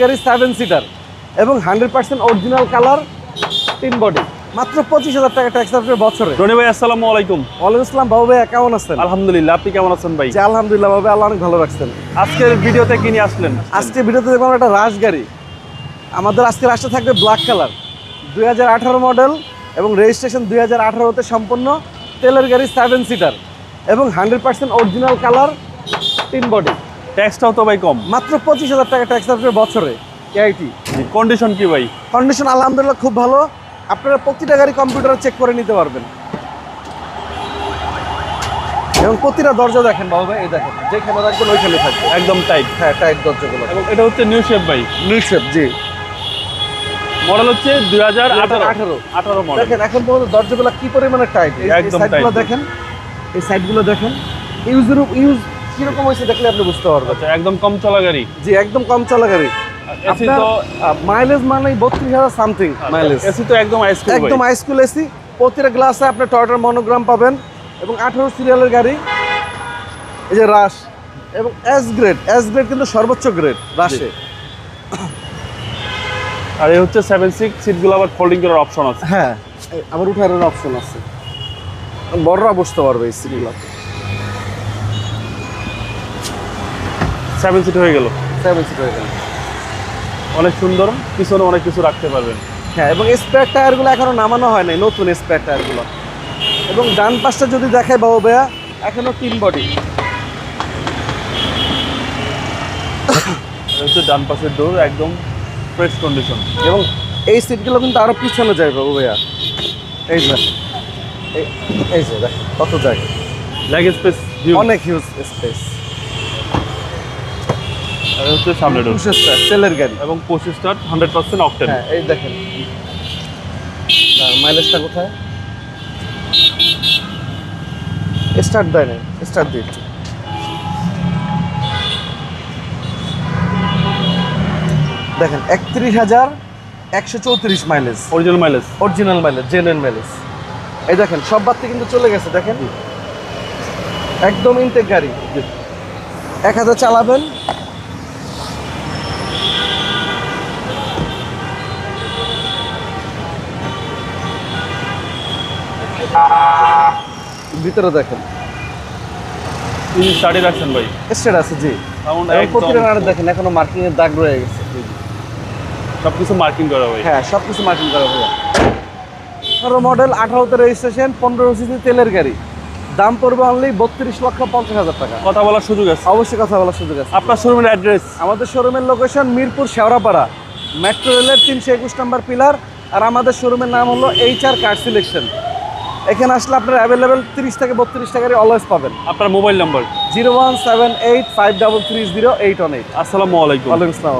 গাড়ি seven seater এবং hundred percent original colour তিন বডি মাত্র পঁচিশ হাজার টাকা ট্যাক্স আসবে বছরে। রনি ভাই আসসালামু আলাইকুম। ওয়ালাইকুম আসসালাম বাবু ভাই কেমন আছেন? আলহামদুলিল্লাহ আপনি কেমন আছেন ভাই? আলহামদুলিল্লাহ বাবু আল্লাহ অনেক ভালো রাখছেন। আজকের ভিডিওতে কি নিয়ে আসলেন? আজকে ভিডিওতে দেখলাম একটা রাশ গাড়ি। আমাদের আজকে রাশটা থাকবে ব্ল্যাক কালার দুই হাজার আঠারো মডেল এবং রেজিস্ট্রেশন দুই হাজার আঠারোতে সম্পূর্ণ তেলের গাড়ি সেভেন সিটার এবং হান্ড্রেড পার্সেন্ট অরিজিনাল কালার তিন বডি ট্যাক্সটাও তো ভাই কম। মাত্র পঁচিশ হাজার টাকা ট্যাক্স আসবে বছরে কেআইটি কন্ডিশন কি ভাই? কন্ডিশন আলহামদুলিল্লাহ খুব ভালো। আপনারা প্রতিটা গাড়ি কম্পিউটারে চেক করে নিতে পারবেন। এবং প্রতিটা দরজা দেখেন বাবু ভাই এই দেখেন যেখানে রাখবেন ওইখানে থাকবে একদম টাইট হ্যাঁ টাইট দরজাগুলো। এবং এটা হচ্ছে নিউ শেপ ভাই। নিউশেপ জি। মডেল হচ্ছে দুই হাজার আঠারো। 2018 আঠারো। মডেল দেখেন এখন পর্যন্ত দরজাগুলো কি পরিমাণে টাইট একদম সাইডগুলো দেখেন এই সাইডগুলো দেখেন। ইউজের ইউজ কীরকম হয়েছে দেখলে আপনি বুঝতে পারবেন। আচ্ছা একদম কম চলা গাড়ি জি একদম কম চলা গাড়ি এসি তো মাইলেজ মানে বত্রিশ হাজার সামথিং মাইলেজ এসি তো একদম আইস একদম হাইস্কুল এসি প্রতিটা গ্লাসে আপনি টয়টার মনোগ্রাম পাবেন এবং আঠারো সিরিয়ালের গাড়ি। এই যে রাশ এবং এস গ্রেড এস গ্রেড কিন্তু সর্বোচ্চ গ্রেড রাশে আর এই হচ্ছে সেভেন সিক্স সিটগুলো আবার ফোল্ডিং করার অপশন আছে। হ্যাঁ আবার উঠার অপশন আছে। বড়রা বসতে পারবে এই সিটগুলো সেভেন সিট হয়ে গেল। সেভেন সিট হয়ে গেল। অনেক সুন্দর পিছনে অনেক কিছু রাখতে পারবেন। হ্যাঁ এবং স্পেয়ার টায়ারগুলো এখনও নামানো হয় নাই নতুন স্পেয়ার টায়ারগুলো এবং ডান পাশটা যদি দেখায় বাবু ভাইয়া এখনও তিন বডি হচ্ছে ডান পাশের ডোর একদম ফ্রেশ কন্ডিশন এবং এই সিটগুলো কিন্তু আরও পিছনে যায় বাবু ভাইয়া। এই যে এই- যে কত যায় লেগ স্পেস অনেক হিউজ স্পেস হচ্ছে সামনে ডোর তেলের গাড়ি। এবং পঁচিশ স্টার হান্ড্রেড পার্সেন্ট অকটেন হ্যাঁ এই দেখেন। মাইলেজটা কোথায়? স্টার্ট দেয় না স্টার্ট দিয়ে দেখেন একত্রিশ হাজার একশো চৌত্রিশ mileage original mileage original mileage genuine mileage এই দেখেন সব বাড়তি কিন্তু চলে গেছে দেখেন। একদম ইনটেক গাড়ি। এক হাজার চালাবেন ভিতরে দেখেন। রাখছেন ভাই। আছে জি। প্রতিটা নাড়ে দেখেন এখনও মার্কিং এর দাগ রয়ে গেছে। সব কিছু মার্কিং করা ভাই। হ্যাঁ সব কিছু মার্কিং করা ভাইয়া। আঠারো মডেল আঠারোতে রেজিস্ট্রেশন পনেরো সিসি তেলের গাড়ি। দাম পড়বে অনলি বত্রিশ লক্ষ পঞ্চাশ হাজার টাকা। কথা বলার সুযোগ আছে। অবশ্যই কথা বলার সুযোগ আছে। আপনার শোরুমের অ্যাড্রেস আমাদের শোরুমের লোকেশন মিরপুর শেওড়াপাড়া। মেট্রো রেলের তিনশো একুশ নম্বর পিলার আর আমাদের শোরুমের নাম হলো এইচ আর কার সিলেকশন এখানে আসলে আপনার অ্যাভেলেবেল তিরিশ থেকে বত্রিশ টাকারই অলওয়েজ পাবেন। আপনার mobile number zero one seven eight five double three zero eight one eight. আসসালামু আলাইকুম। ওয়ালাইকুম আসসালাম